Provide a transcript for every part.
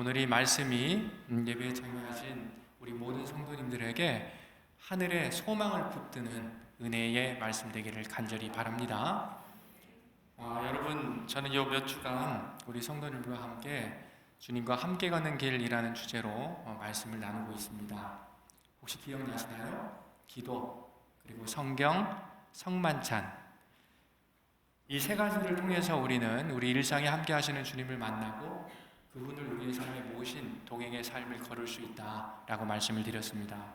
오늘 이 말씀이 음, 예배에 참여하신 우리 모든 성도님들에게 하늘의 소망을 붙드는 은혜의 말씀 되기를 간절히 바랍니다. 아, 여러분, 저는 요 몇 주간 우리 성도님들과 함께 주님과 함께 가는 길이라는 주제로 어, 말씀을 나누고 있습니다. 혹시 기억나시나요? 기도, 그리고 성경, 성만찬. 이 세 가지를 통해서 우리는 우리 일상에 함께 하시는 주님을 만나고 그분을 우리의 삶에 모신 동행의 삶을 걸을 수 있다라고 말씀을 드렸습니다.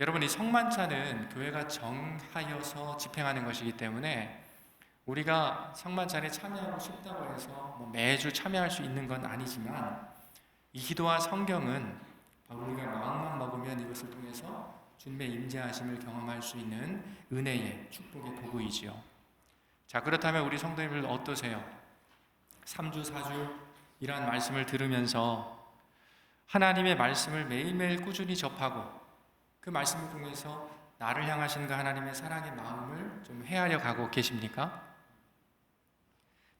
여러분 이 성만찬은 교회가 정하여서 집행하는 것이기 때문에 우리가 성만찬에 참여하고 싶다고 해서 뭐 매주 참여할 수 있는 건 아니지만 이 기도와 성경은 우리가 마음만 먹으면 이것을 통해서 주님의 임재하심을 경험할 수 있는 은혜의 축복의 도구이지요. 자 그렇다면 우리 성도님들 어떠세요? 3주 4주 이러한 말씀을 들으면서 하나님의 말씀을 매일매일 꾸준히 접하고 그 말씀을 통해서 나를 향하신 그 하나님의 사랑의 마음을 좀 헤아려 가고 계십니까?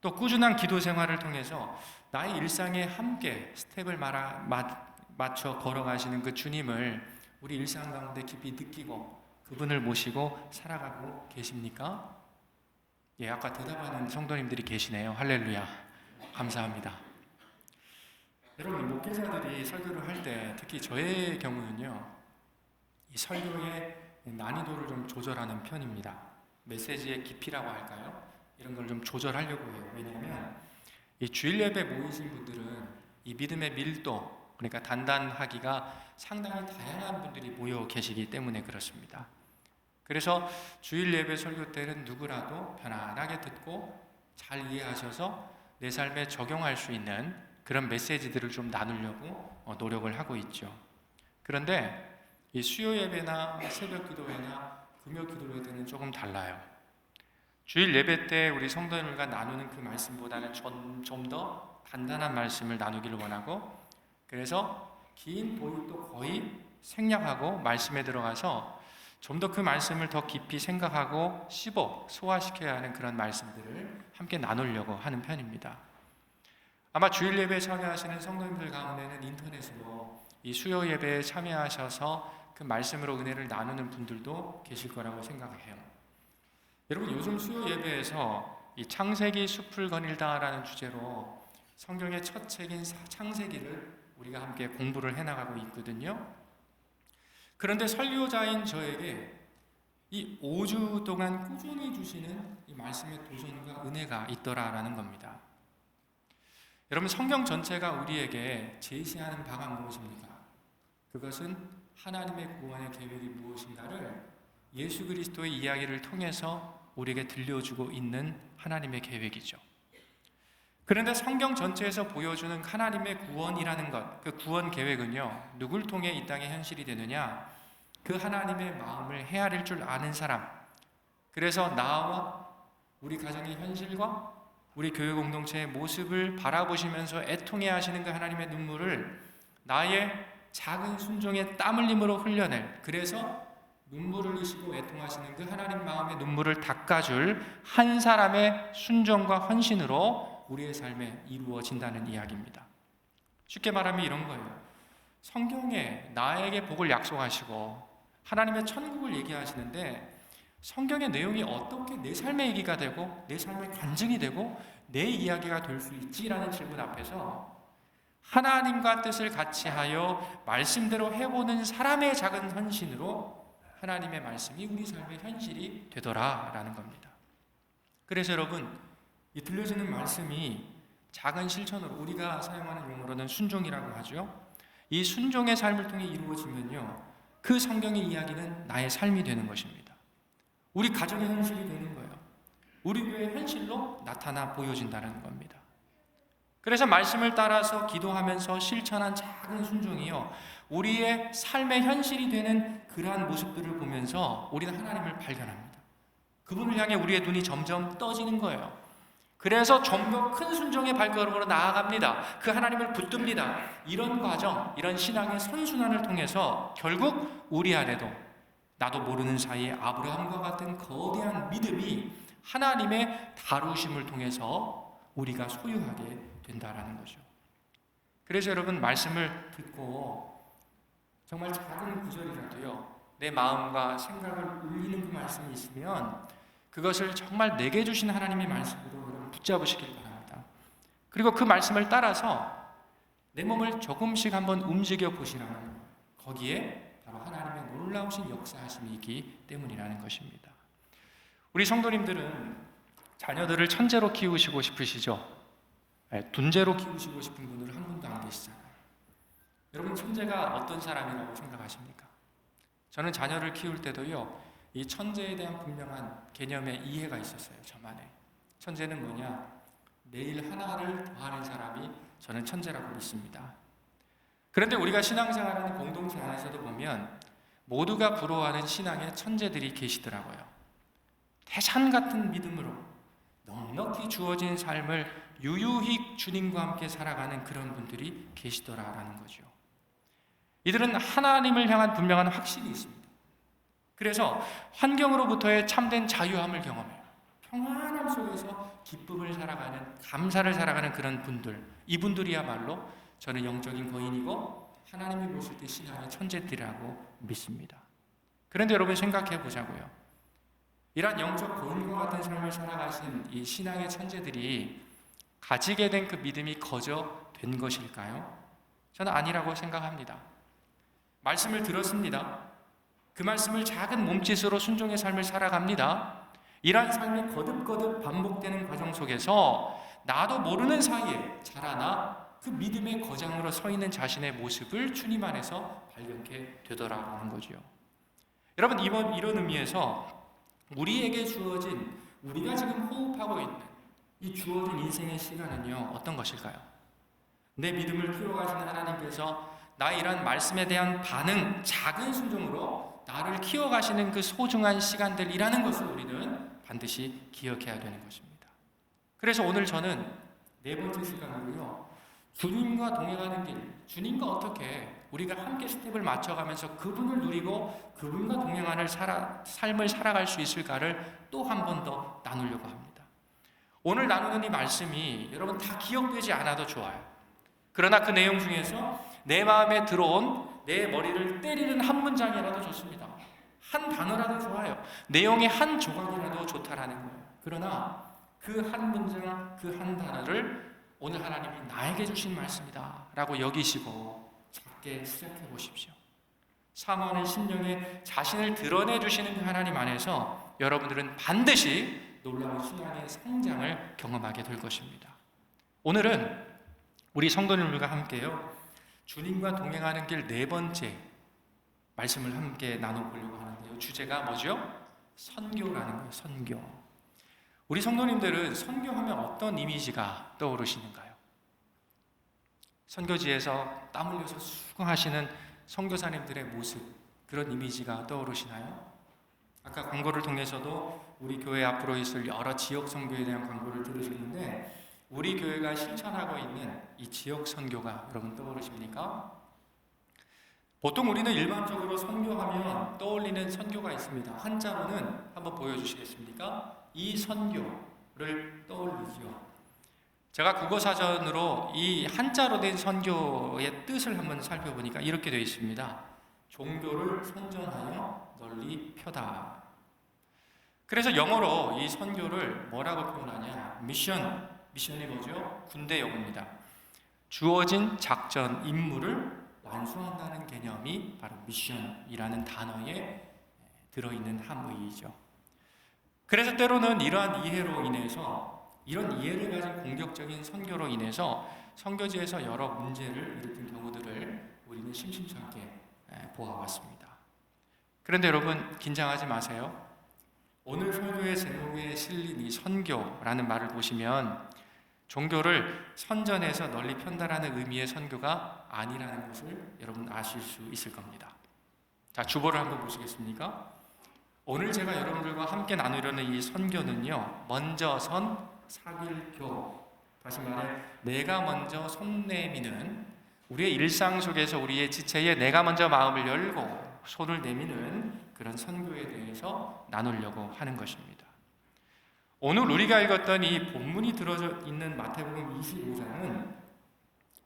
또 꾸준한 기도 생활을 통해서 나의 일상에 함께 스텝을 말아, 맞, 맞춰 걸어가시는 그 주님을 우리 일상 가운데 깊이 느끼고 그분을 모시고 살아가고 계십니까? 예, 아까 대답하는 성도님들이 계시네요. 할렐루야. 감사합니다. 여러분, 목회자들이 설교를 할 때 특히 저의 경우는요, 이 설교의 난이도를 좀 조절하는 편입니다. 메시지의 깊이라고 할까요? 이런 걸 좀 조절하려고 해요. 왜냐하면 이 주일 예배 모이신 분들은 이 믿음의 밀도, 그러니까 단단하기가 상당히 다양한 분들이 모여 계시기 때문에 그렇습니다. 그래서 주일 예배 설교 때는 누구라도 편안하게 듣고 잘 이해하셔서 내 삶에 적용할 수 있는 그런 메시지들을 좀 나누려고 어, 노력을 하고 있죠. 그런데 이 수요 예배나 새벽 기도회나 금요 기도회는 조금 달라요. 주일 예배 때 우리 성도님과 나누는 그 말씀보다는 좀더 단단한 말씀을 나누기를 원하고 그래서 긴 도입도 거의 생략하고 말씀에 들어가서 좀 더 그 말씀을 더 깊이 생각하고 씹어 소화시켜야 하는 그런 말씀들을 함께 나누려고 하는 편입니다. 아마 주일 예배에 참여하시는 성도님들 가운데는 인터넷으로 이 수요 예배에 참여하셔서 그 말씀으로 은혜를 나누는 분들도 계실 거라고 생각해요. 여러분 요즘 수요 예배에서 이 창세기 숲을 거닐다라는 주제로 성경의 첫 책인 창세기를 우리가 함께 공부를 해나가고 있거든요. 그런데 설교자인 저에게 이 5주 동안 꾸준히 주시는 이 말씀의 도전과 은혜가 있더라라는 겁니다. 여러분 성경 전체가 우리에게 제시하는 바가 무엇입니까? 그것은 하나님의 구원의 계획이 무엇인가를 예수 그리스도의 이야기를 통해서 우리에게 들려주고 있는 하나님의 계획이죠. 그런데 성경 전체에서 보여주는 하나님의 구원이라는 것, 그 구원 계획은요, 누굴 통해 이 땅에 현실이 되느냐? 그 하나님의 마음을 헤아릴 줄 아는 사람. 그래서 나와 우리 가정의 현실과 우리 교회 공동체의 모습을 바라보시면서 애통해 하시는 그 하나님의 눈물을 나의 작은 순종의 땀 흘림으로 흘려낼 그래서 눈물을 흘리시고 애통하시는 그 하나님 마음의 눈물을 닦아줄 한 사람의 순종과 헌신으로 우리의 삶에 이루어진다는 이야기입니다. 쉽게 말하면 이런 거예요. 성경에 나에게 복을 약속하시고 하나님의 천국을 얘기하시는데 성경의 내용이 어떻게 내 삶의 얘기가 되고 내 삶의 간증이 되고 내 이야기가 될 수 있지라는 질문 앞에서 하나님과 뜻을 같이 하여 말씀대로 해보는 사람의 작은 헌신으로 하나님의 말씀이 우리 삶의 현실이 되더라라는 겁니다. 그래서 여러분 이 들려지는 말씀이 작은 실천으로 우리가 사용하는 용어로는 순종이라고 하죠. 이 순종의 삶을 통해 이루어지면요. 그 성경의 이야기는 나의 삶이 되는 것입니다. 우리 가정의 현실이 되는 거예요. 우리 교회의 현실로 나타나 보여진다는 겁니다. 그래서 말씀을 따라서 기도하면서 실천한 작은 순종이요. 우리의 삶의 현실이 되는 그러한 모습들을 보면서 우리는 하나님을 발견합니다. 그분을 향해 우리의 눈이 점점 떠지는 거예요. 그래서 좀더큰 순종의 발걸음으로 나아갑니다. 그 하나님을 붙듭니다. 이런 과정, 이런 신앙의 선순환을 통해서 결국 우리 안에도 나도 모르는 사이에 아브라함과 같은 거대한 믿음이 하나님의 다루심을 통해서 우리가 소유하게 된다라는 거죠. 그래서 여러분 말씀을 듣고 정말 작은 구절이라도요 내 마음과 생각을 울리는 그 말씀이 있으면 그것을 정말 내게 주신 하나님의 말씀으로 붙잡으시길 바랍니다. 그리고 그 말씀을 따라서 내 몸을 조금씩 한번 움직여 보시라는 거기에 놀라우신 역사하심이 있기 때문이라는 것입니다. 우리 성도님들은 자녀들을 천재로 키우시고 싶으시죠? 네, 둔재로 키우시고 싶은 분들은 한 분도 안 계시잖아요. 여러분 천재가 어떤 사람이라고 생각하십니까? 저는 자녀를 키울 때도요, 이 천재에 대한 분명한 개념의 이해가 있었어요, 저만의. 천재는 뭐냐? 내일 하나를 더하는 사람이 저는 천재라고 믿습니다. 그런데 우리가 신앙생활하는 공동체 안에서도 보면 모두가 부러워하는 신앙의 천재들이 계시더라고요. 태산 같은 믿음으로 넉넉히 주어진 삶을 유유히 주님과 함께 살아가는 그런 분들이 계시더라라는 거죠. 이들은 하나님을 향한 분명한 확신이 있습니다. 그래서 환경으로부터의 참된 자유함을 경험해요. 평안함 속에서 기쁨을 살아가는, 감사를 살아가는 그런 분들, 이분들이야말로 저는 영적인 거인이고 하나님이 보실 때 신앙의 천재들이라고 믿습니다. 그런데 여러분 생각해 보자고요. 이러한 영적 거인과 같은 삶을 살아가신 이 신앙의 천재들이 가지게 된 그 믿음이 거저 된 것일까요? 저는 아니라고 생각합니다. 말씀을 들었습니다. 그 말씀을 작은 몸짓으로 순종의 삶을 살아갑니다. 이러한 삶이 거듭거듭 반복되는 과정 속에서 나도 모르는 사이에 자라나 그 믿음의 거장으로 서 있는 자신의 모습을 주님 안에서 발견케 되더라라는 거지요. 여러분 이번 이런 의미에서 우리에게 주어진 우리가 지금 호흡하고 있는 이 주어진 인생의 시간은요 어떤 것일까요? 내 믿음을 키워가시는 하나님께서 나의 이런 말씀에 대한 반응, 작은 순종으로 나를 키워가시는 그 소중한 시간들이라는 것을 우리는 반드시 기억해야 되는 것입니다. 그래서 오늘 저는 네 번째 시간으로요 주님과 동행하는 길, 주님과 어떻게 우리가 함께 스텝을 맞춰가면서 그분을 누리고 그분과 동행하는 살아, 삶을 살아갈 수 있을까를 또 한 번 더 나누려고 합니다. 오늘 나누는 이 말씀이 여러분 다 기억되지 않아도 좋아요. 그러나 그 내용 중에서 내 마음에 들어온 내 머리를 때리는 한 문장이라도 좋습니다. 한 단어라도 좋아요. 내용의 한 조각이라도 좋다라는 거예요. 그러나 그 한 문장, 그 한 단어를 오늘 하나님이 나에게 주신 말씀이다 라고 여기시고 작게 시작해 보십시오. 사모하는 심령에 자신을 드러내 주시는 그 하나님 안에서 여러분들은 반드시 놀라운 신앙의 성장을 경험하게 될 것입니다. 오늘은 우리 성도님들과 함께요. 주님과 동행하는 길 네 번째 말씀을 함께 나눠보려고 하는데요. 주제가 뭐죠? 선교라는 거예요. 선교. 우리 성도님들은 선교하면 어떤 이미지가 떠오르시는가요? 선교지에서 땀 흘려서 수고하시는 선교사님들의 모습 그런 이미지가 떠오르시나요? 아까 광고를 통해서도 우리 교회 앞으로 있을 여러 지역 선교에 대한 광고를 들으셨는데 우리 교회가 실천하고 있는 이 지역 선교가 여러분 떠오르십니까? 보통 우리는 일반적으로 선교하면 떠올리는 선교가 있습니다. 한자로는 한번 보여주시겠습니까? 이 선교를 떠올리죠. 제가 국어 사전으로 이 한자로 된 선교의 뜻을 한번 살펴보니까 이렇게 되어 있습니다. 종교를 선전하여 널리 펴다. 그래서 영어로 이 선교를 뭐라고 표현하냐? 미션. 미션이 뭐죠? 군대 용어입니다. 주어진 작전 임무를 완수한다는 개념이 바로 미션이라는 단어에 들어있는 함의이죠. 그래서 때로는 이러한 이해로 인해서 이런 이해를 가진 공격적인 선교로 인해서 선교지에서 여러 문제를 일으킨 경우들을 우리는 심심찮게 보아왔습니다. 그런데 여러분 긴장하지 마세요. 오늘 설교의 제목에 실린 이 선교라는 말을 보시면 종교를 선전해서 널리 편달하는 의미의 선교가 아니라는 것을 여러분 아실 수 있을 겁니다. 자, 주보를 한번 보시겠습니까? 오늘 제가 여러분들과 함께 나누려는 이 선교는요, 먼저 선 사길교. 다시 말해, 내가 먼저 손 내미는 우리의 일상 속에서 우리의 지체에 내가 먼저 마음을 열고 손을 내미는 그런 선교에 대해서 나누려고 하는 것입니다. 오늘 우리가 읽었던 이 본문이 들어져 있는 마태복음 25장은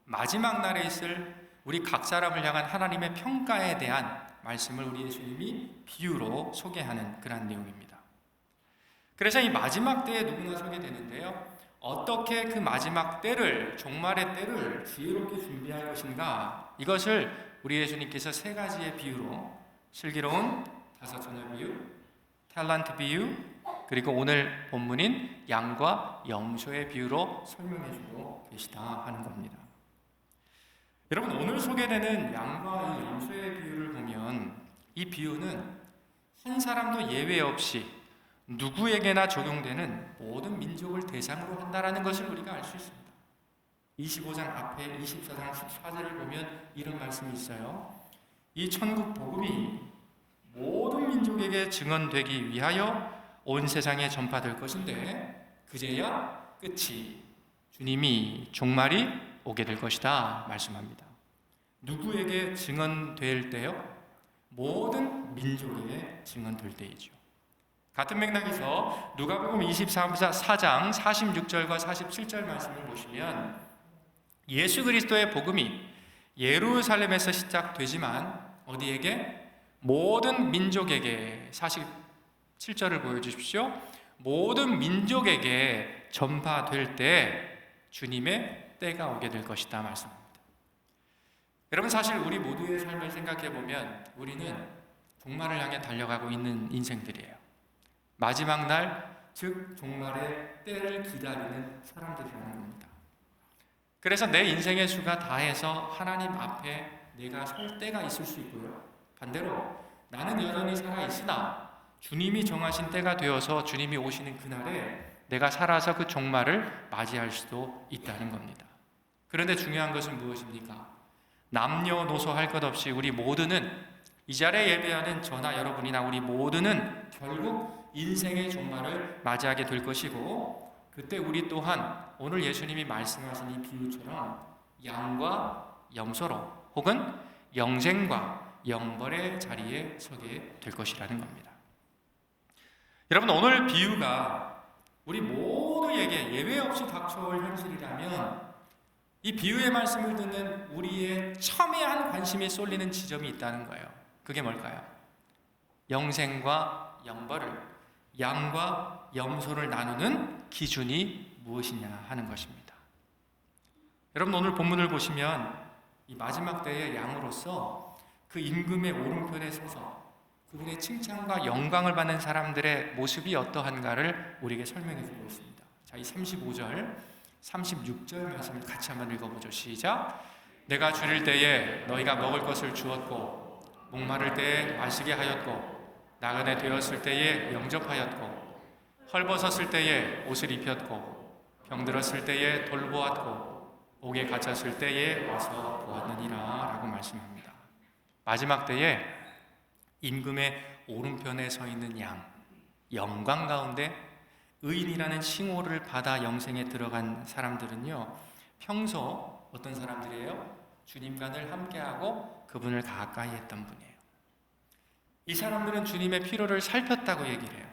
마지막 날에 있을 우리 각 사람을 향한 하나님의 평가에 대한 말씀을 우리 예수님이 비유로 소개하는 그런 내용입니다. 그래서 이 마지막 때에 누구나 서게 되는데요. 어떻게 그 마지막 때를 종말의 때를 지혜롭게 준비할 것인가 이것을 우리 예수님께서 세 가지의 비유로 슬기로운 다섯 처녀 비유, 탤런트 비유, 그리고 오늘 본문인 양과 염소의 비유로 설명해 주고 계시다 하는 겁니다. 여러분 오늘 소개되는 양과 이 염소의 비유를 보면 이 비유는 한 사람도 예외 없이 누구에게나 적용되는 모든 민족을 대상으로 한다라는 것을 우리가 알 수 있습니다. 25장 앞에 24장 14절을 보면 이런 말씀이 있어요. 이 천국 복음이 모든 민족에게 증언되기 위하여 온 세상에 전파될 것인데 그제야 끝이 주님이 종말이 오게 될 것이다 말씀합니다. 누구에게 증언될 때요? 모든 민족에게 증언될 때이죠. 같은 맥락에서 누가복음 24장 46절과 47절 말씀을 보시면 예수 그리스도의 복음이 예루살렘에서 시작되지만 어디에게 모든 민족에게 47절을 보여 주십시오. 모든 민족에게 전파될 때 주님의 때가 오게 될 것이다 말씀합니다. 여러분 사실 우리 모두의 삶을 생각해 보면 우리는 종말을 향해 달려가고 있는 인생들이에요. 마지막 날, 즉 종말의 때를 기다리는 사람들이라는 겁니다. 그래서 내 인생의 수가 다해서 하나님 앞에 내가 설 때가 있을 수 있고요. 반대로 나는 여전히 살아 있으나 주님이 정하신 때가 되어서 주님이 오시는 그날에 내가 살아서 그 종말을 맞이할 수도 있다는 겁니다. 그런데 중요한 것은 무엇입니까? 남녀노소 할 것 없이 우리 모두는 이 자리에 예배하는 저나 여러분이나 우리 모두는 결국 인생의 종말을 맞이하게 될 것이고 그때 우리 또한 오늘 예수님이 말씀하신 이 비유처럼 양과 염소로 혹은 영생과 영벌의 자리에 서게 될 것이라는 겁니다. 여러분 오늘 비유가 우리 모두에게 예외 없이 닥쳐올 현실이라면 이 비유의 말씀을 듣는 우리의 첨예한 관심이 쏠리는 지점이 있다는 거예요. 그게 뭘까요? 영생과 영벌을 양과 염소를 나누는 기준이 무엇이냐 하는 것입니다. 여러분 오늘 본문을 보시면 이 마지막 때의 양으로서 그 임금의 오른편에 서서 그분의 칭찬과 영광을 받는 사람들의 모습이 어떠한가를 우리에게 설명해 주고 있습니다. 자, 이 35절, 36절 말씀을 같이 한번 읽어보죠. 시작. 내가 줄일 때에 너희가 먹을 것을 주었고 목마를 때에 마시게 하였고 나그네 되었을 때에 영접하였고 헐벗었을 때에 옷을 입혔고 병들었을 때에 돌보았고 옥에 갇혔을 때에 와서 보았느니라 라고 말씀합니다. 마지막 때에 임금의 오른편에 서 있는 양 영광 가운데 의인이라는 칭호를 받아 영생에 들어간 사람들은요 평소 어떤 사람들이에요? 주님과 늘 함께하고 그분을 가까이 했던 분이에요. 이 사람들은 주님의 필요를 살폈다고 얘기를 해요.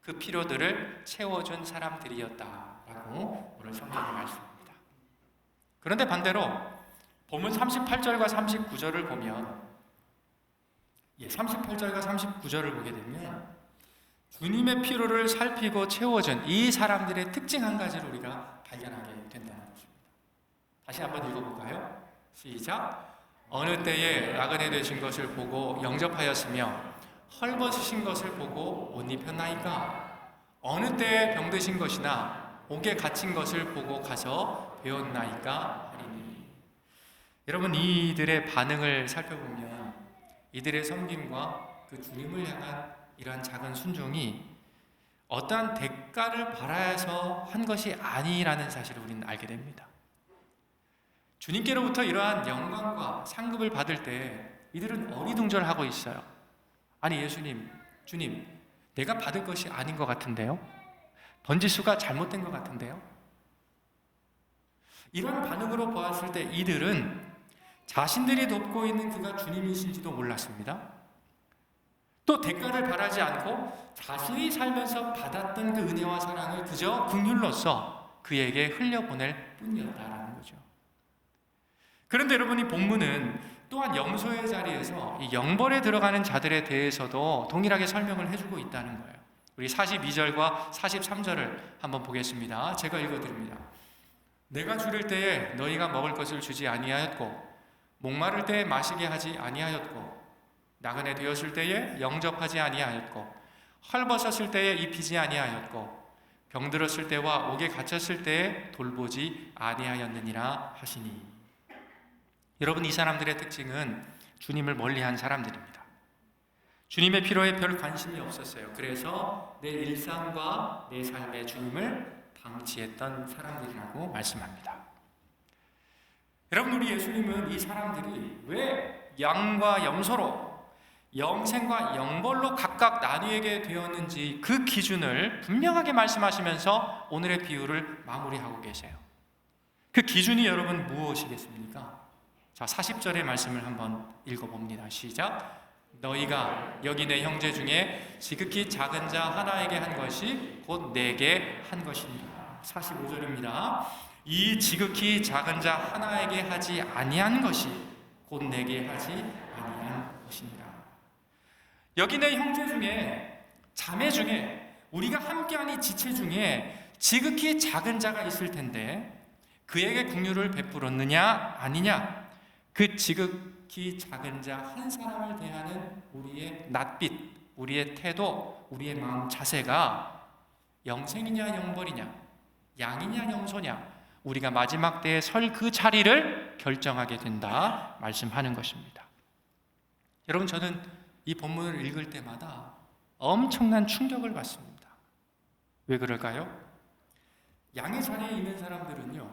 그 필요들을 채워준 사람들이었다라고 오늘 성경이 말씀합니다. 그런데 반대로 본문 38절과 39절을 보면 예, 38절과 39절을 보게 되면 주님의 필요를 살피고 채워준 이 사람들의 특징 한 가지를 우리가 발견하게 된다는 것입니다. 다시 한번 읽어볼까요? 시작. 어느 때에 나그네 되신 것을 보고 영접하였으며 헐벗으신 것을 보고 옷 입혔나이까 어느 때에 병드신 것이나 옥에 갇힌 것을 보고 가서 배웠나이까 하리니 여러분 이들의 반응을 살펴보면 이들의 섬김과 그 주님을 향한 이러한 작은 순종이 어떠한 대가를 바라서 한 것이 아니라는 사실을 우리는 알게 됩니다. 주님께로부터 이러한 영광과 상급을 받을 때 이들은 어리둥절하고 있어요. 아니 예수님, 주님, 내가 받을 것이 아닌 것 같은데요? 번지수가 잘못된 것 같은데요? 이런 반응으로 보았을 때 이들은 자신들이 돕고 있는 그가 주님이신지도 몰랐습니다. 또 대가를 바라지 않고 자신이 살면서 받았던 그 은혜와 사랑을 그저 긍휼로서 그에게 흘려보낼 뿐이었다라는 거죠. 그런데 여러분 이 본문은 또한 염소의 자리에서 이 영벌에 들어가는 자들에 대해서도 동일하게 설명을 해주고 있다는 거예요. 우리 42절과 43절을 한번 보겠습니다. 제가 읽어드립니다. 내가 줄일 때에 너희가 먹을 것을 주지 아니하였고 목마를 때에 마시게 하지 아니하였고 나그네 되었을 때에 영접하지 아니하였고 헐벗었을 때에 입히지 아니하였고 병들었을 때와 옥에 갇혔을 때에 돌보지 아니하였느니라 하시니 여러분 이 사람들의 특징은 주님을 멀리한 사람들입니다. 주님의 필요에 별 관심이 없었어요. 그래서 내 일상과 내 삶의 주님을 방치했던 사람들이라고 말씀합니다. 여러분 우리 예수님은 이 사람들이 왜 양과 염소로 영생과 영벌로 각각 나뉘게 되었는지 그 기준을 분명하게 말씀하시면서 오늘의 비유를 마무리하고 계세요. 그 기준이 여러분 무엇이겠습니까? 자, 40절의 말씀을 한번 읽어봅니다. 시작. 너희가 여기 내 형제 중에 지극히 작은 자 하나에게 한 것이 곧 내게 한 것이니라. 45절입니다. 이 지극히 작은 자 하나에게 하지 아니한 것이 곧 내게 하지 아니한 것이니라. 여기 내 형제 중에 자매 중에 우리가 함께한 이 지체 중에 지극히 작은 자가 있을 텐데 그에게 긍휼을 베풀었느냐 아니냐 그 지극히 작은 자 한 사람을 대하는 우리의 낯빛 우리의 태도 우리의 마음 자세가 영생이냐 영벌이냐 양이냐 염소냐 우리가 마지막 때에 설 그 자리를 결정하게 된다 말씀하는 것입니다. 여러분 저는 이 본문을 읽을 때마다 엄청난 충격을 받습니다. 왜 그럴까요? 양의 자리에 있는 사람들은요,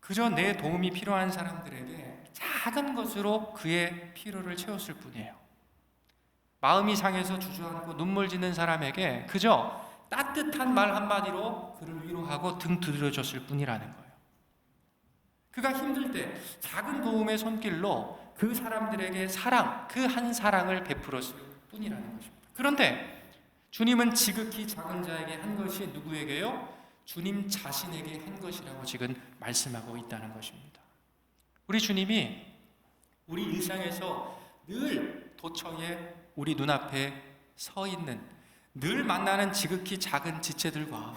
그저 내 도움이 필요한 사람들에게 작은 것으로 그의 필요를 채웠을 뿐이에요. 마음이 상해서 주저앉고 눈물 짓는 사람에게 그저 따뜻한 말 한마디로 그를 위로하고 등 두드려줬을 뿐이라는 거예요. 그가 힘들 때 작은 도움의 손길로 그 사람들에게 사랑, 그 한 사랑을 베풀었을 뿐이라는 것입니다. 그런데 주님은 지극히 작은 자에게 한 것이 누구에게요? 주님 자신에게 한 것이라고 지금 말씀하고 있다는 것입니다. 우리 주님이 우리 일상에서 늘 도처에 우리 눈앞에 서 있는 늘 만나는 지극히 작은 지체들과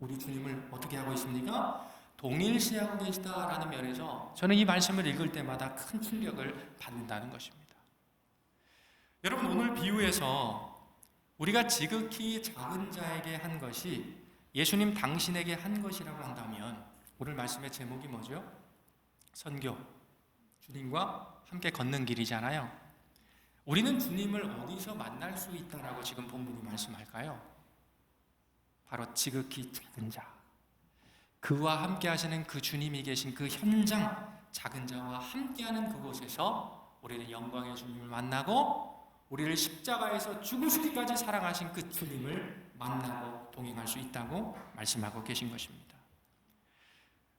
우리 주님을 어떻게 하고 있습니까? 동일시하고 계시다라는 면에서 저는 이 말씀을 읽을 때마다 큰 충격을 받는다는 것입니다. 여러분 오늘 비유에서 우리가 지극히 작은 자에게 한 것이 예수님 당신에게 한 것이라고 한다면 오늘 말씀의 제목이 뭐죠? 선교. 주님과 함께 걷는 길이잖아요. 우리는 주님을 어디서 만날 수 있다라고 지금 본문이 말씀할까요? 바로 지극히 작은 자. 그와 함께 하시는 그 주님이 계신 그 현장 작은 자와 함께하는 그곳에서 우리는 영광의 주님을 만나고 우리를 십자가에서 죽으시기까지 사랑하신 그 주님을 만나고 동행할 수 있다고 말씀하고 계신 것입니다.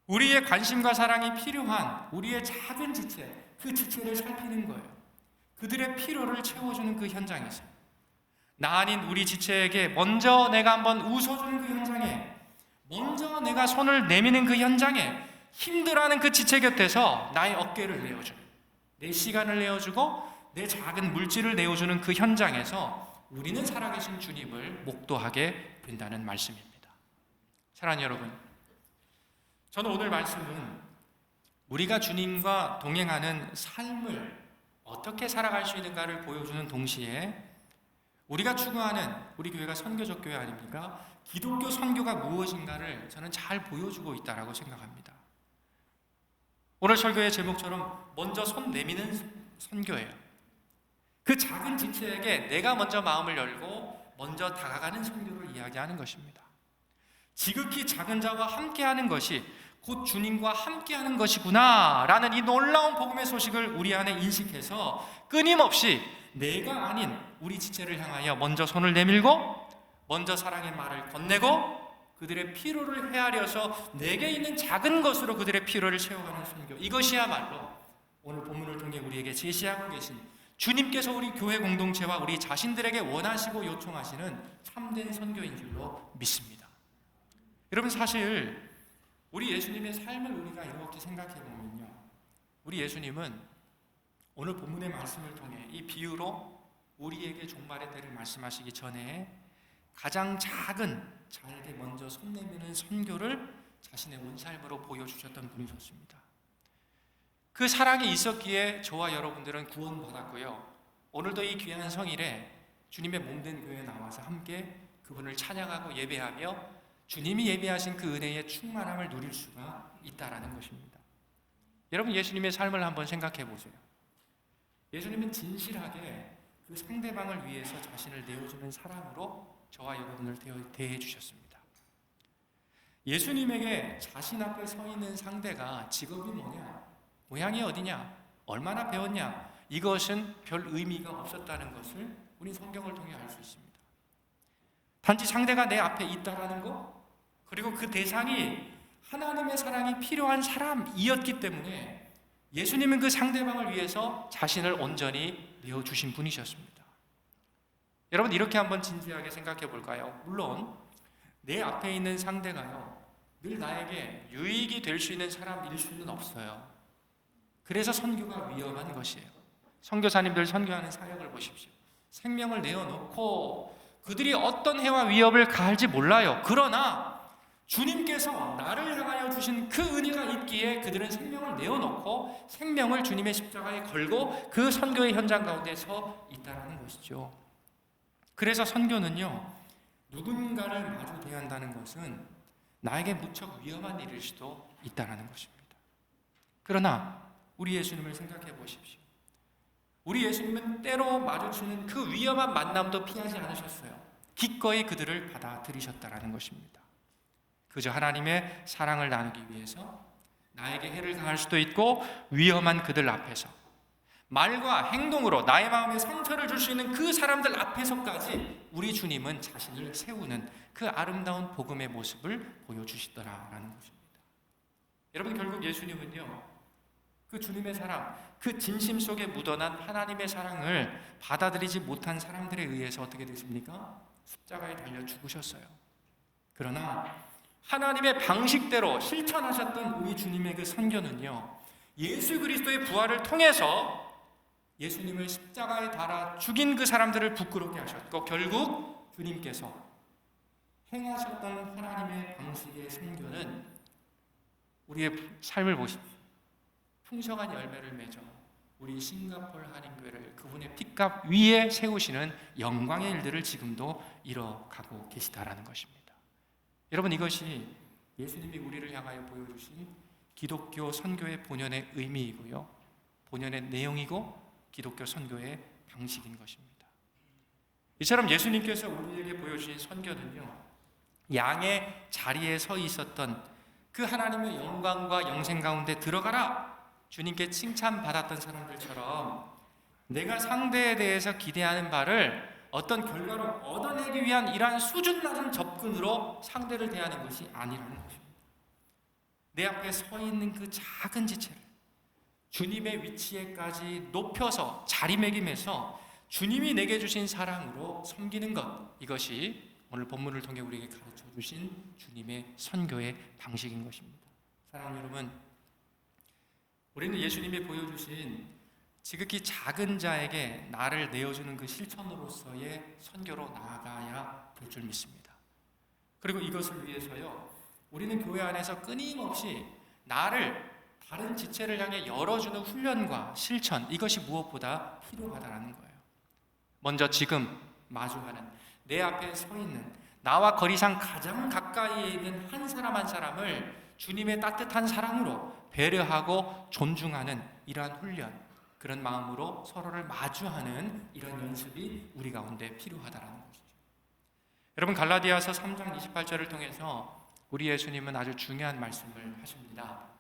우리의 관심과 사랑이 필요한 우리의 작은 지체, 그 지체를 살피는 거예요. 그들의 필요를 채워주는 그 현장에서 나 아닌 우리 지체에게 먼저 내가 한번 웃어주는 그 현장에 먼저 내가 손을 내미는 그 현장에 힘들어하는 그 지체 곁에서 나의 어깨를 내어주는 내 시간을 내어주고 내 작은 물질을 내어주는 그 현장에서 우리는 살아계신 주님을 목도하게 된다는 말씀입니다. 사랑하는 여러분, 저는 오늘 말씀은 우리가 주님과 동행하는 삶을 어떻게 살아갈 수 있는가를 보여주는 동시에 우리가 추구하는 우리 교회가 선교적 교회 아닙니까? 기독교 선교가 무엇인가를 저는 잘 보여주고 있다라고 생각합니다. 오늘 설교의 제목처럼 먼저 손 내미는 선교예요. 그 작은 지체에게 내가 먼저 마음을 열고 먼저 다가가는 선교를 이야기하는 것입니다. 지극히 작은 자와 함께하는 것이 곧 주님과 함께하는 것이구나라는 이 놀라운 복음의 소식을 우리 안에 인식해서 끊임없이 내가 아닌 우리 지체를 향하여 먼저 손을 내밀고 먼저 사랑의 말을 건네고 그들의 피로를 헤아려서 내게 있는 작은 것으로 그들의 피로를 채워가는 선교 이것이야말로 오늘 본문을 통해 우리에게 제시하고 계신 주님께서 우리 교회 공동체와 우리 자신들에게 원하시고 요청하시는 참된 선교인 줄로 믿습니다. 여러분 사실 우리 예수님의 삶을 우리가 이렇게 생각해 보면요. 우리 예수님은 오늘 본문의 말씀을 통해 이 비유로 우리에게 종말의 때를 말씀하시기 전에 가장 작은 자에게 먼저 손 내미는 선교를 자신의 온 삶으로 보여주셨던 분이셨습니다. 그 사랑이 있었기에 저와 여러분들은 구원받았고요. 오늘도 이 귀한 성일에 주님의 몸된 교회에 나와서 함께 그분을 찬양하고 예배하며 주님이 예배하신 그 은혜의 충만함을 누릴 수가 있다라는 것입니다. 여러분 예수님의 삶을 한번 생각해 보세요. 예수님은 진실하게 그 상대방을 위해서 자신을 내어주는 사랑으로 저와 여러분을 대해 주셨습니다. 예수님에게 자신 앞에 서 있는 상대가 직업이 뭐냐, 고향이 어디냐, 얼마나 배웠냐, 이것은 별 의미가 없었다는 것을 우리 성경을 통해 알 수 있습니다. 단지 상대가 내 앞에 있다라는 것, 그리고 그 대상이 하나님의 사랑이 필요한 사람이었기 때문에 예수님은 그 상대방을 위해서 자신을 온전히 내어주신 분이셨습니다. 여러분, 이렇게 한번 진지하게 생각해 볼까요? 물론, 내 앞에 있는 상대가요, 늘 나에게 유익이 될 수 있는 사람일 수는 없어요. 그래서 선교가 위험한 것이에요. 선교사님들 선교하는 사역을 보십시오. 생명을 내어놓고 그들이 어떤 해와 위협을 가할지 몰라요. 그러나 주님께서 나를 향하여 주신 그 은혜가 있기에 그들은 생명을 내어놓고 생명을 주님의 십자가에 걸고 그 선교의 현장 가운데 서 있다는 것이죠. 그래서 선교는요, 누군가를 마주 대한다는 것은 나에게 무척 위험한 일일 수도 있다는 것입니다. 그러나 우리 예수님을 생각해 보십시오. 우리 예수님은 때로 마주치는 그 위험한 만남도 피하지 않으셨어요. 기꺼이 그들을 받아들이셨다라는 것입니다. 그저 하나님의 사랑을 나누기 위해서 나에게 해를 당할 수도 있고 위험한 그들 앞에서 말과 행동으로 나의 마음에 상처를 줄 수 있는 그 사람들 앞에서까지 우리 주님은 자신을 세우는 그 아름다운 복음의 모습을 보여주시더라라는 것입니다. 여러분 결국 예수님은요 그 주님의 사랑, 그 진심 속에 묻어난 하나님의 사랑을 받아들이지 못한 사람들에 의해서 어떻게 됐습니까? 십자가에 달려 죽으셨어요. 그러나 하나님의 방식대로 실천하셨던 우리 주님의 그 선교는요, 예수 그리스도의 부활을 통해서 예수님을 십자가에 달아 죽인 그 사람들을 부끄럽게 하셨고, 결국 주님께서 행하셨던 하나님의 방식의 선교는 우리의 삶을 보십시오. 풍성한 열매를 맺어 우리 싱가폴 한인교회를 그분의 핏값 위에 세우시는 영광의 일들을 지금도 이뤄가고 계시다라는 것입니다. 여러분 이것이 예수님이 우리를 향하여 보여주신 기독교 선교의 본연의 의미이고요. 본연의 내용이고 기독교 선교의 방식인 것입니다. 이처럼 예수님께서 우리에게 보여주신 선교는요. 양의 자리에 서 있었던 그 하나님의 영광과 영생 가운데 들어가라 주님께 칭찬받았던 사람들처럼 내가 상대에 대해서 기대하는 바를 어떤 결과로 얻어내기 위한 이러한 수준 낮은 접근으로 상대를 대하는 것이 아니라는 것입니다. 내 앞에 서 있는 그 작은 지체를 주님의 위치에까지 높여서 자리매김해서 주님이 내게 주신 사랑으로 섬기는 것 이것이 오늘 본문을 통해 우리에게 가르쳐 주신 주님의 선교의 방식인 것입니다. 사랑하는 여러분, 우리는 예수님이 보여주신 지극히 작은 자에게 나를 내어주는 그 실천으로서의 선교로 나아가야 될 줄 믿습니다. 그리고 이것을 위해서요, 우리는 교회 안에서 끊임없이 나를 다른 지체를 향해 열어주는 훈련과 실천, 이것이 무엇보다 필요하다는 거예요. 먼저 지금 마주하는 내 앞에 서 있는 나와 거리상 가장 가까이에 있는 한 사람 한 사람을 주님의 따뜻한 사랑으로 배려하고 존중하는 이러한 훈련, 그런 마음으로 서로를 마주하는 이런 연습이 우리 가운데 필요하다는 것이죠. 여러분 갈라디아서 3장 28절을 통해서 우리 예수님은 아주 중요한 말씀을 하십니다.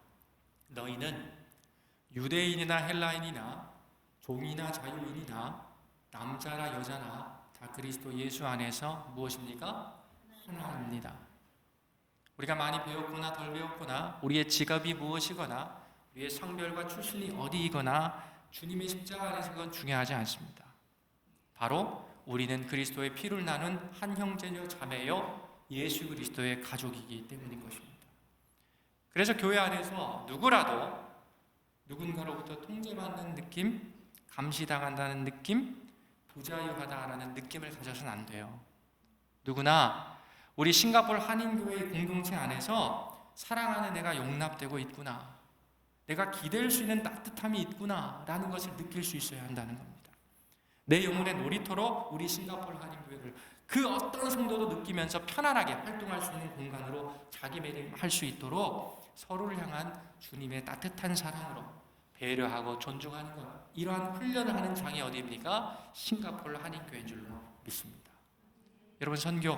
너희는 유대인이나 헬라인이나 종이나 자유인이나 남자나 여자나 다 그리스도 예수 안에서 무엇입니까? 하나입니다. 우리가 많이 배웠거나 덜 배웠거나 우리의 직업이 무엇이거나 우리의 성별과 출신이 어디이거나 주님의 십자가 안에서 그건 중요하지 않습니다. 바로 우리는 그리스도의 피를 나눈 한 형제여 자매여 예수 그리스도의 가족이기 때문인 것입니다. 그래서 교회 안에서 누구라도 누군가로부터 통제받는 느낌, 감시당한다는 느낌, 부자유하다라는 느낌을 가져서는 안 돼요. 누구나 우리 싱가포르 한인교회 공동체 안에서 사랑하는 내가 용납되고 있구나. 내가 기댈 수 있는 따뜻함이 있구나라는 것을 느낄 수 있어야 한다는 겁니다. 내 영혼의 놀이터로 우리 싱가포르 한인교회를 그 어떤 성도도 느끼면서 편안하게 활동할 수 있는 공간으로 자기매김할 수 있도록 서로를 향한 주님의 따뜻한 사랑으로 배려하고 존중하는 것 이러한 훈련을 하는 장이 어디입니까? 싱가포르 한인교회인 줄로 믿습니다. 여러분 선교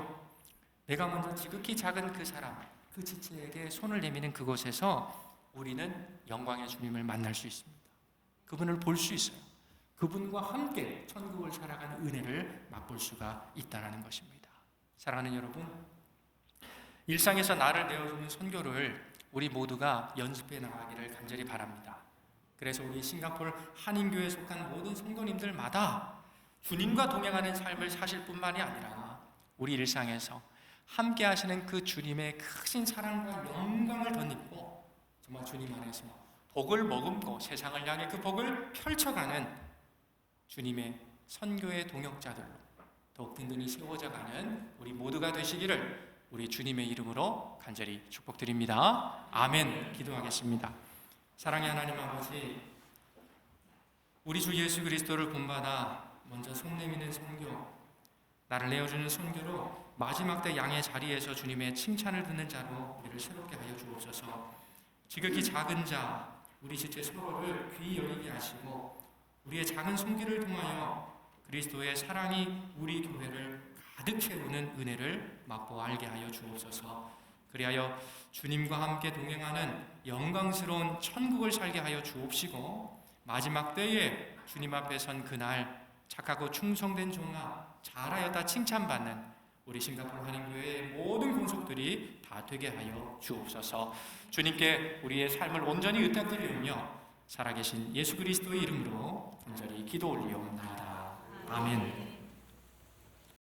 내가 먼저 지극히 작은 그 사람 그 지체에게 손을 내미는 그곳에서 우리는 영광의 주님을 만날 수 있습니다. 그분을 볼 수 있어요. 그분과 함께 천국을 살아가는 은혜를 맛볼 수가 있다라는 것입니다. 사랑하는 여러분, 일상에서 나를 내어주는 선교를 우리 모두가 연습해 나가기를 간절히 바랍니다. 그래서 우리 싱가포르 한인교회에 속한 모든 성도님들마다 주님과 동행하는 삶을 사실 뿐만이 아니라 우리 일상에서 함께 하시는 그 주님의 크신 사랑과 영광을 덧입고 정말 주님 안에서 복을 머금고 세상을 향해 그 복을 펼쳐가는 주님의 선교의 동역자들로 더욱 든든히 세워져 가는 우리 모두가 되시기를 우리 주님의 이름으로 간절히 축복드립니다. 아멘. 기도하겠습니다. 사랑의 하나님 아버지, 우리 주 예수 그리스도를 본받아 먼저 손 내미는 선교, 나를 내어주는 선교로 마지막 때 양의 자리에서 주님의 칭찬을 듣는 자로 우리를 새롭게 하여 주옵소서. 지극히 작은 자, 우리 지체 서로를 귀 열리게 하시고 우리의 작은 손길을 통하여 그리스도의 사랑이 우리 교회를 가득 채우는 은혜를 맛보 알게 하여 주옵소서. 그리하여 주님과 함께 동행하는 영광스러운 천국을 살게 하여 주옵시고 마지막 때에 주님 앞에 선 그날 착하고 충성된 종아 잘하였다 칭찬받는 우리 싱가포르 한인교회의 모든 공속들이 다 되게 하여 주옵소서. 주님께 우리의 삶을 온전히 의탁드리오며 살아계신 예수 그리스도의 이름으로 간절히 기도 올리옵나이다. 아멘.